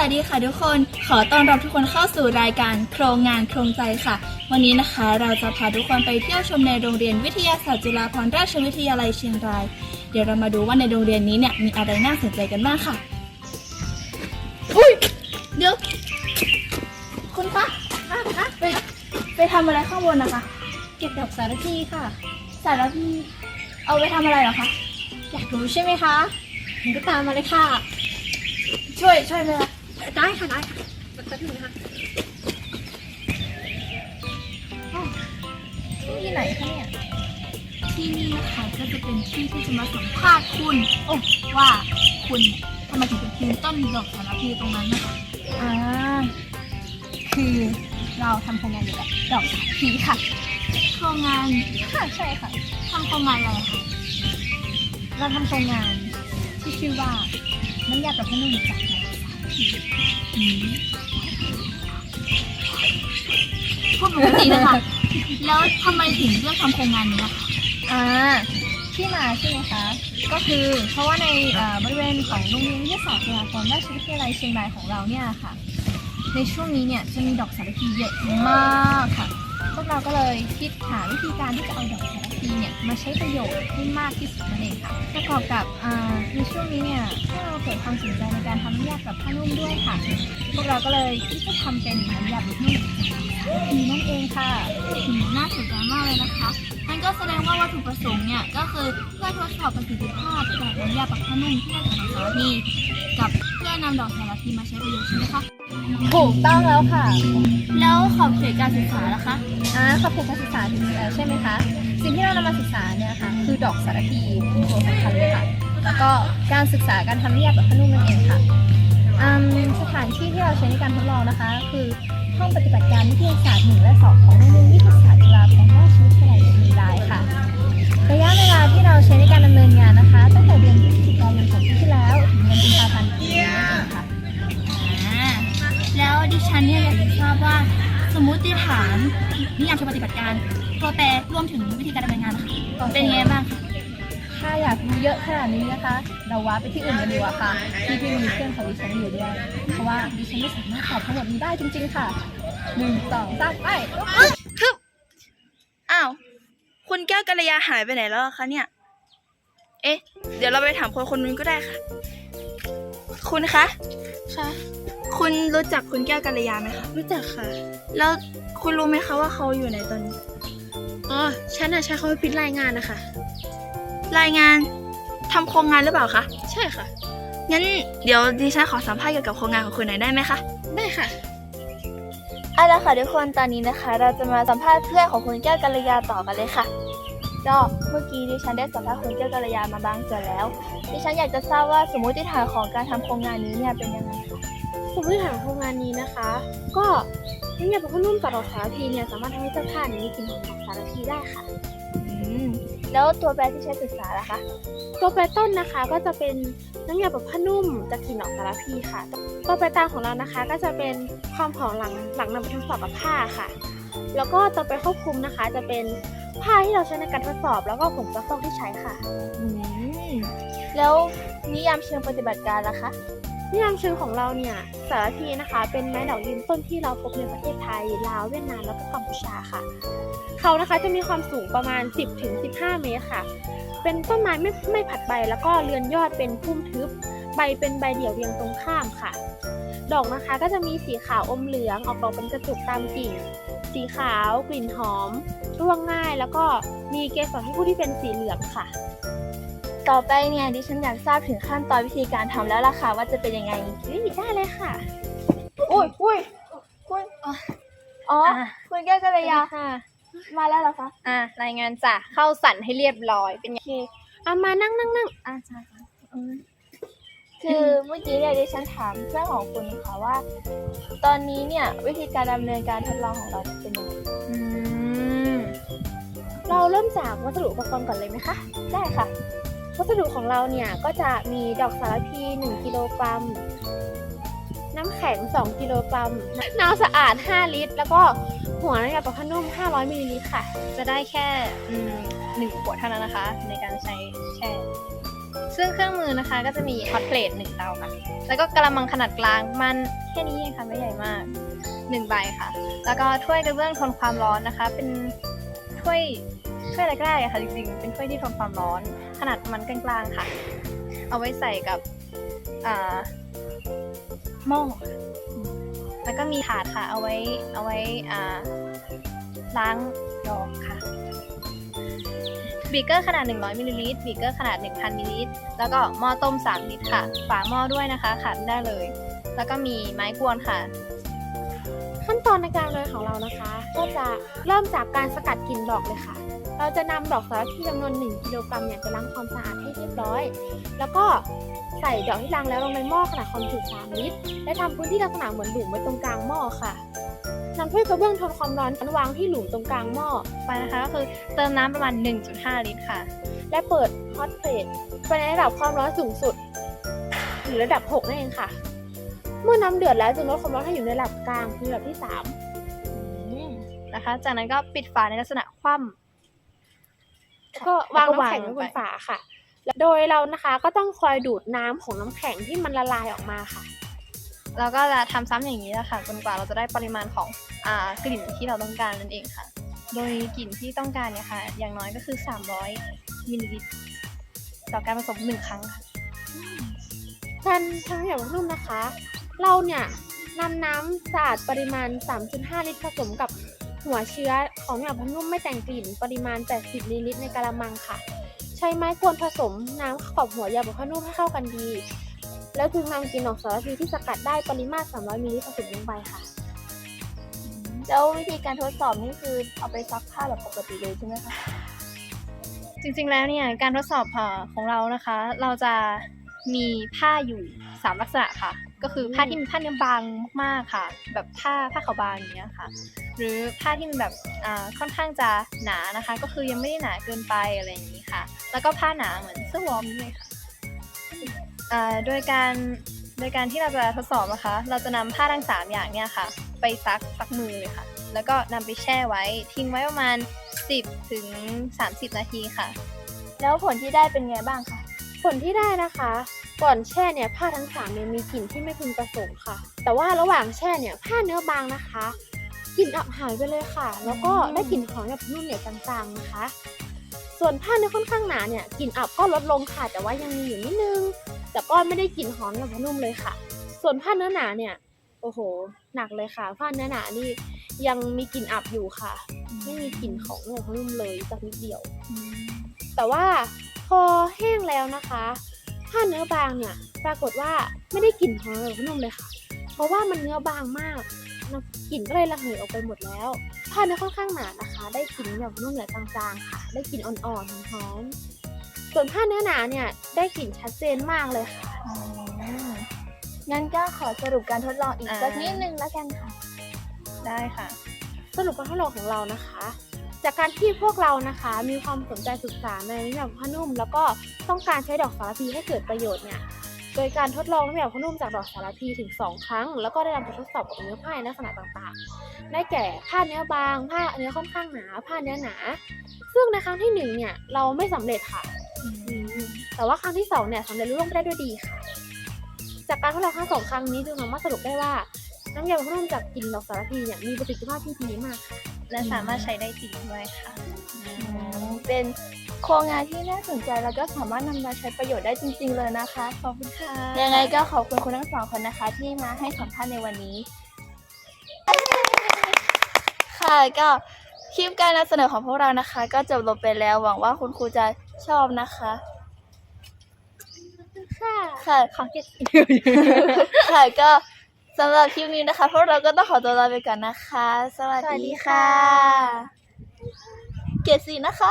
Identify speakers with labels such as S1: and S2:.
S1: วัสดีค่ะทุกคน ขอต้อนรับทุกคนเข้าสู่รายการโครงงานโครงใจค่ะ วันนี้นะคะเราจะพาทุกคนไปเที่ยวชมในโรงเรียนวิทยาศาสตร์จุฬาภรณราชวิทยาลัยเชียงราย เดี๋ยวเรามาดูว่าในโรงเรียนนี้เนี่ยมีอะไรน่าสนใจกันบ้างค่ะ อุ้ยเดี๋ยวคุณคะคะไปไปทำอะไรข้างบนนะคะ
S2: เก็บดอกสารพีค่ะ
S1: สารพีเอาไปทำอะไรเหรอคะ
S2: อยากรู้ใช่ไหมคะงั้นก็ตามมาเลยค่ะ
S1: ช่วยช่วยเลยค่ะ
S2: ได้ค่ะได้ค่ะแป๊บนึงนะคะ
S1: ที่ไหนคะเนี่ย ที่นี่นะคะก็จะเป็นที่ที่จะมาสัมภาษณ์คุณโอ้ว่าคุณเนี่ยทำไมถึงเป็นยืนต้นดอกสารพีตรงนั้นนะคะ
S2: อ่าคือเราทำโครงงานอยู่กับดอกสารพีค่ะ
S1: โครงงาน
S2: ค่ะใช่ค่ะ
S1: ทำโครงงานอะไรคะ
S2: เราทำโครงงานที่ชื่อว่าน้ำยาปรับผ้านุ่มจาก ดอกสารพี
S1: อืมพูดปกตินะคะแล้วทำไมถึงเลือกทำโครงงานนี้นะคะ
S2: อ่าที่มาใช่ไหมคะ ก็คือเพราะว่าในเอ่อบริเวณของโรงเรียนวิทยาศาสตร์จุฬาภรณราชวิทยาลัยเชียงรายของเราเนี่ยค่ะ ในช่วงนี้เนี่ยจะมีดอกสารพีเยอะมากค่ะ พวกเราก็เลยคิดหาวิธีการที่จะเอาดอกสารพีเนี่ยมาใช้ประโยชน์ให้มากที่สุดนั่นเองค่ะประกอบกับในช่วงนี้เนี่ยพวกเราเกิดความสนใจในการทำน้ำยาปรับผ้านุ่มด้วยค่ะ พวกเราก็เลยคิดจะทำเป็นน้ำยาปรับผ้านุ่มมีนั่นเองค่ะ
S1: น่าสนใจมากเลยนะคะนั่นก็แสดงว่าวัตถุประสงค์เนี่ยก็คือเพื่อทดสอบประสิทธิภาพจากน้ำยาปรับผ้านุ่มที่ได้จากดอกสารพีกับเพื่อนำดอกสารพีมาใช้ประโยชน์ใช่ไหมคะ
S2: ถูกต้องแล้วค่ะ
S1: แล้วขอบเขตการศึกษาล่ะคะ
S2: อ่าขอบคุณการศึกษาถึงแล้วใช่ไหมคะ สิ่งที่เรานำมาศึกษาเนี่ยค่ะ คือดอกสารพีเป็นตัวสำคัญเลยค่ะ แล้วก็การศึกษาการทำนิยาแบบพนุ่มนั่นเองค่ะอืมสถานที่ที่เราใช้ในการทดลองนะคะ คือห้องปฏิบัติการวิทยาศาสตร์1และ2ของโรงเรียนวิทยาศาสตร์จุฬาภรณราชวิทยาลัยเชียงรายค่ะ ระยะเวลาที่เราใช้ในการดำเนินงานนะคะ ตั้งแต่เดือนพฤศจิกายนา
S1: นนิยามเชิงปฏิบัติการตัวแปรรวมถึงวิธีการดำเนินงานนะคะเป็นยังไงบ้างคะ
S2: ถ้าอยากรู้เยอะขนาดนี้นะคะ เราว้าไปที่อื่นกันดีกว่าค่ะ ที่ที่มีเครื่องของดิฉันอยู่ด้วย เพราะว่าดิฉันไม่สามารถตอบทั้งหมดนี้ได้จริง ๆ ค่ะหนึ่งสองสามไป
S1: อ้าว คุณแก้วกัลยาหายไปไหนแล้วอะคะเนี่ย เอ๊ะ เดี๋ยวเราไปถามคนคนนู้นก็ได้ค่ะ คุณคะ
S2: ค่ะ
S1: คุณรู้จักคุณแก้วกัลยาไหมคะ
S2: รู้จักค่ะ
S1: แล้วคุณรู้ไหมคะว่าเขาอยู่ไหนตอนนี้
S2: อ๋อ ฉันน่ะใช้เขาไปพิมพ์รายงานนะคะ
S1: รายงานทำโครงงานหรือเปล่าคะ
S2: ใช่ค่ะ
S1: งั้นเดี๋ยวดิฉันขอสัมภาษณ์เกี่ยวกับโครงงานของคุณหน่อยได้ไหมคะ
S2: ได้ค่ะ
S1: เอาละค่ะทุกคนตอนนี้นะคะ เราจะมาสัมภาษณ์เพื่อนของคุณแก้วกัลยาต่อกันเลยค่ะก็เมื่อกี้ดิฉันได้สัมภาษณ์คุณแก้วกัลยามาบางส่วนแล้ว ดิฉันอยากจะทราบว่าสมมติฐานของการทำโครงงานนี้เนี่ยเป็นยังไงคะ
S3: สมมติฐานของโครงงานนี้นะคะ ก็น้ำยาปรับผ้านุ่มจากดอกสารพีเนี่ยสามารถทำให้เสื้อผ้านี้มีกลิ่นหอมของสารพีได้ค่ะ
S1: อืมแล้วตัวแปรที่ใช้ศึกษาล่ะคะ
S3: ตัวแปรต้นนะคะก็จะเป็นน้ำยาปรับผ้านุ่มจากกลิ่นดอกสารพีค่ะ ตัวแปรตามของเรานะคะก็จะเป็นความหอมหลังหลังนำไปทดสอบกับผ้าค่ะ แล้วก็ตัวแปรควบคุมนะคะ จะเป็นผ้าที่เราใช้ในการทดสอบ แล้วก็ผงซักฟอกที่ใช้ค่ะ
S1: อืมแล้วนิยามเชิงปฏิบัติการล่ะคะ
S3: นิยามเชิงของเราเนี่ยสารพีนะคะ เป็นไม้ดอกยืนต้นที่เราพบในประเทศไทย ลาวเวียดนามแล้วก็กัมพูชาค่ะ เขานะคะจะมีความสูงประมาณ 10ถึง15 เมตรค่ะ เป็นต้นไม้ไม่ไม่ผัดใบ แล้วก็เรือนยอดเป็นพุ่มทึบ ใบเป็นใบเดี่ยวเรียงตรงข้ามค่ะ ดอกนะคะก็จะมีสีขาวอมเหลืองออกดอกเป็นกระจุกตามกิ่ง สีขาวกลิ่นหอมร่วงง่าย แล้วก็มีเกสรที่ผู้ที่เป็นสีเหลืองค่ะ
S1: ต่อไปเนี่ยดิฉันอยากทราบถึงขั้นตอนวิธีการทำแล้วล่ะค่ะว่าจะเป็นยังไง
S3: อุ๊ยได้เลยค่ะ
S1: อุ้ยอุ้ยคุณอ๋ออ
S2: อะ
S1: คุณแก้วกัลยา
S2: ค่ะ
S1: มาแล้วเหรอคะ
S2: อ่ารายงานจ้ะเข้าสั่นให้เรียบร้อยเป็นไง
S1: โอเค
S3: เอามานั่งนั่งนั่ง
S1: อ่าใช่ค่ะเออคือเมื่อกี้เนี่ยดิฉันถามเพื่อนของคุณค่ะว่า ตอนนี้เนี่ยวิธีการดำเนินการทดลองของเราเป็นยังไง
S2: อืม
S3: เราเริ่มจากวัสดุอุปกรณ์ก่อนเลยไหมคะ
S1: ได้ค่ะ
S3: วัสดุของเราเนี่ยก็จะมีดอกสารพี 1 กิโลกรัม น้ำแข็ง 2 กิโลกรัม น้ำสะอาด 5 ลิตร แล้วก็หัวน้ำยาปรับผ้านุ่ม 500มิลลิลิตรค่ะ
S2: จะได้แค่หนึ่งขวดเท่านั้นนะคะ ในการใช้แช่ ซึ่งเครื่องมือนะคะก็จะมีฮอตเพลทหนึ่งเตาค่ะ แล้วก็กระมังขนาดกลางมันแค่นี้เองค่ะไม่ใหญ่มากหนึ่งใบค่ะ แล้วก็ถ้วยกระเบื้องทนความร้อนนะคะ เป็นถ้วย ถ้วยแรกๆอะค่ะจริงๆ เป็นถ้วยที่ทนความร้อน ขนาดประมาณกลางๆค่ะ เอาไว้ใส่กับอ่าหม้อแล้วก็มีถาดค่ะ เอาไว้เอาไว้อ่าล้างดอกค่ะบีเกอร์ขนาด 100มิลลิลิตรบีเกอร์ขนาด 1,000มิลลิลิตรแล้วก็หม้อต้ม 3 ลิตรค่ะ ฝาหม้อด้วยนะคะ ขาดไม่ได้เลย แล้วก็มีไม้กวนค่ะ
S3: ขั้นตอนในการโรยของเรานะคะ ก็จะเริ่มจากการสกัดกลิ่นดอกเลยค่ะ เราจะนำดอกสารพีจำนวน 1 กิโลกรัมเนี่ยไปล้างความสะอาดให้เรียบร้อย แล้วก็ใส่ดอกที่ล้างแล้วลงในหม้อขนาดความจุ3ลิตร และทำพื้นที่ลักษณะเหมือนหลุมไว้ตรงกลางหม้อค่ะนำถ้วยกระเบื้องทนความร้อนวางที่หลุมตรงกลางหม้อ
S2: ไปนะคะก็คือเติมน้ำประมาณ 1.5 ลิตรค่ะ
S3: และเปิดฮอตเพลทไปในระดับความร้อนสูงสุดหรือระดับ 6 นั่นเองค่ะ เมื่อน้ำเดือดแล้วจึงลดความร้อนให้อยู่ในระดับกลางคือระดับที่3
S2: นะคะ จากนั้นก็ปิดฝาในลักษณะคว่ำ
S3: ก็วาง
S2: แล้วก็
S3: น้ำแข็ง
S2: วาง
S3: ไว้
S2: ลง
S3: บ
S2: ไป
S3: นฝาค่ะและโดยเรานะคะก็ต้องคอยดูดน้ำของน้ำแข็งที่มันละลายออกมาค่ะ
S2: แล้วก็จะทำซ้ำอย่างนี้แหละค่ะจนกว่าเราจะได้ปริมาณของอ่ากลิ่นที่เราต้องการนั่นเองค่ะ โดยกลิ่นที่ต้องการเนี่ยค่ะอย่างน้อยก็คือ 300มิลลิลิตรต่อการผสมหนึ่งครั้งค่ะ
S3: การทำให้แบบนุ่มนะคะ เราเนี่ยนำน้ำสะอาดปริมาณ 3.5 ลิตรผสมกับ หัวเชื้อของหยาบนุ่มไม่แต่งกลิ่น ปริมาณ 80มิลลิลิตรในกะละมังค่ะ ใช้ไม้กวนผสมน้ำขอบหัวยาบนุ่มให้เข้ากันดี แล้วจึงนำกลิ่นดอกสารพีที่สกัดได้ปริมาตร 300มิลลิลิตรผสมลงไปค่ะ
S1: แล้ววิธีการทดสอบนี่คือเอาไปซักผ้าแบบปกติเลยใช่ไหมคะ
S2: จริงๆ แล้วเนี่ยการทดสอบค่ะของเรานะคะ เราจะมีผ้าอยู่สามลักษณะค่ะ ก็คือผ้าที่มีผ้าเนื้อบางมากๆค่ะ แบบผ้าผ้าขาวบางอย่างเงี้ยค่ะ หรือผ้าที่มันแบบอ่าค่อนข้างจะหนานะคะ ก็คือยังไม่ได้หนาเกินไปอะไรอย่างนี้ค่ะ แล้วก็ผ้าหนาเหมือนเสื้อวอร์มด้วยค่ะอ่าโดยการโดยการที่เราจะทดสอบนะคะ เราจะนำผ้าทั้งสามอย่างเนี่ยค่ะ ไปซักซักมือเลยค่ะ แล้วก็นำไปแช่ไว้ทิ้งไว้ประมาณ 10 ถึง 30 นาทีค่ะ
S1: แล้วผลที่ได้เป็นไงบ้างคะ
S3: ผลที่ได้นะคะ ก่อนแช่เนี่ยผ้าทั้งสามเนี่ยมีกลิ่นที่ไม่พึงประสงค์ค่ะ แต่ว่าระหว่างแช่เนี่ยผ้าเนื้อบางนะคะกลิ่นอับหายไปเลยค่ะ แล้วก็ได้กลิ่นหอมแบบนุ่มเหนียวจางๆนะคะ ส่วนผ้าเนื้อค่อนข้างหนาเนี่ยกลิ่นอับก็ลดลงค่ะ แต่ว่ายังมีอยู่นิดนึง แต่ก็ไม่ได้กลิ่นหอมแบบนุ่มเลยค่ะ ส่วนผ้าเนื้อหนาเนี่ยโอ้โห หนักเลยค่ะ ผ้าเนื้อหนานี่ยังมีกลิ่นอับอยู่ค่ะ ไม่มีกลิ่นของแบบนุ่มเลยสักนิดเดียว แต่ว่าพอแห้งแล้วนะคะ ผ้าเนื้อบางเนี่ยปรากฏว่าไม่ได้กลิ่นหอมแบบนุ่มเลยค่ะ เพราะว่ามันเนื้อบางมากนะกลิ่นก็เลยระเหยออกไปหมดแล้วผ้าเนื้อค่อนข้างหนานะคะ ได้กลิ่นแบบนุ่มเหลือจางๆค่ะ ได้กลิ่นอ่อนๆหอมๆส่วนผ้าเนื้อหนาเนี่ยได้กลิ่นชัดเจนมากเลยค่ะ
S1: งั้นก็ขอสรุปการทดลองอีก
S2: อ่า
S1: สักนิดนึงแล้วกันค่ะ
S2: ได้ค่ะ
S3: สรุปการทดลองของเรานะคะ จากการที่พวกเรานะคะมีความสนใจศึกษาในน้ำยาผ้านุ่ม แล้วก็ต้องการใช้ดอกสารพีให้เกิดประโยชน์เนี่ยโดยการทดลองน้ำยาผ้านุ่มจากดอกสารพีถึง 2 ครั้ง แล้วก็ได้นำไปทดสอบกับเนื้อผ้าในลักษณะต่างๆ ได้แก่ผ้าเนื้อบาง ผ้าเนื้อค่อนข้างหนา ผ้าเนื้อหนา ซึ่งในครั้งที่หนึ่งเนี่ยเราไม่สำเร็จค่ะ แต่ว่าครั้งที่สองเนี่ยสำเร็จรุ่งไปได้ด้วยดีค่ะ จากการทดลองทั้งสองครั้งนี้จึงสามารถสรุปได้ว่า น้ำยาผ้านุ่มจากกลิ่นดอกสารพีเนี่ยมีประสิทธิภาพที่ดีมากค่ะ
S2: และสามารถใช้ได้จริงด้วยค่ะ
S1: เป็นโครงงานที่น่าสนใจแล้วก็สามารถนำมาใช้ประโยชน์ได้จริง ๆ เลยนะคะ
S2: ขอบคุณค่ะ
S1: ยังไงก็ขอบคุณคุณทั้งสองคนนะคะ ที่มาให้สัมภาษณ์ในวันนี้ ค่ะก็คลิปการนำเสนอของพวกเรานะคะ ก็จบลงไปแล้วหวังว่าคุณครูจะชอบนะคะ
S3: ค่ะ
S1: ค่ะ ขอเก็บ ค่ะก็ สำหรับคลิปนี้นะคะ พวกเราก็ต้องขอตัวลาไปก่อนนะคะ สวัสดีค่ะ เกรดสีนะคะ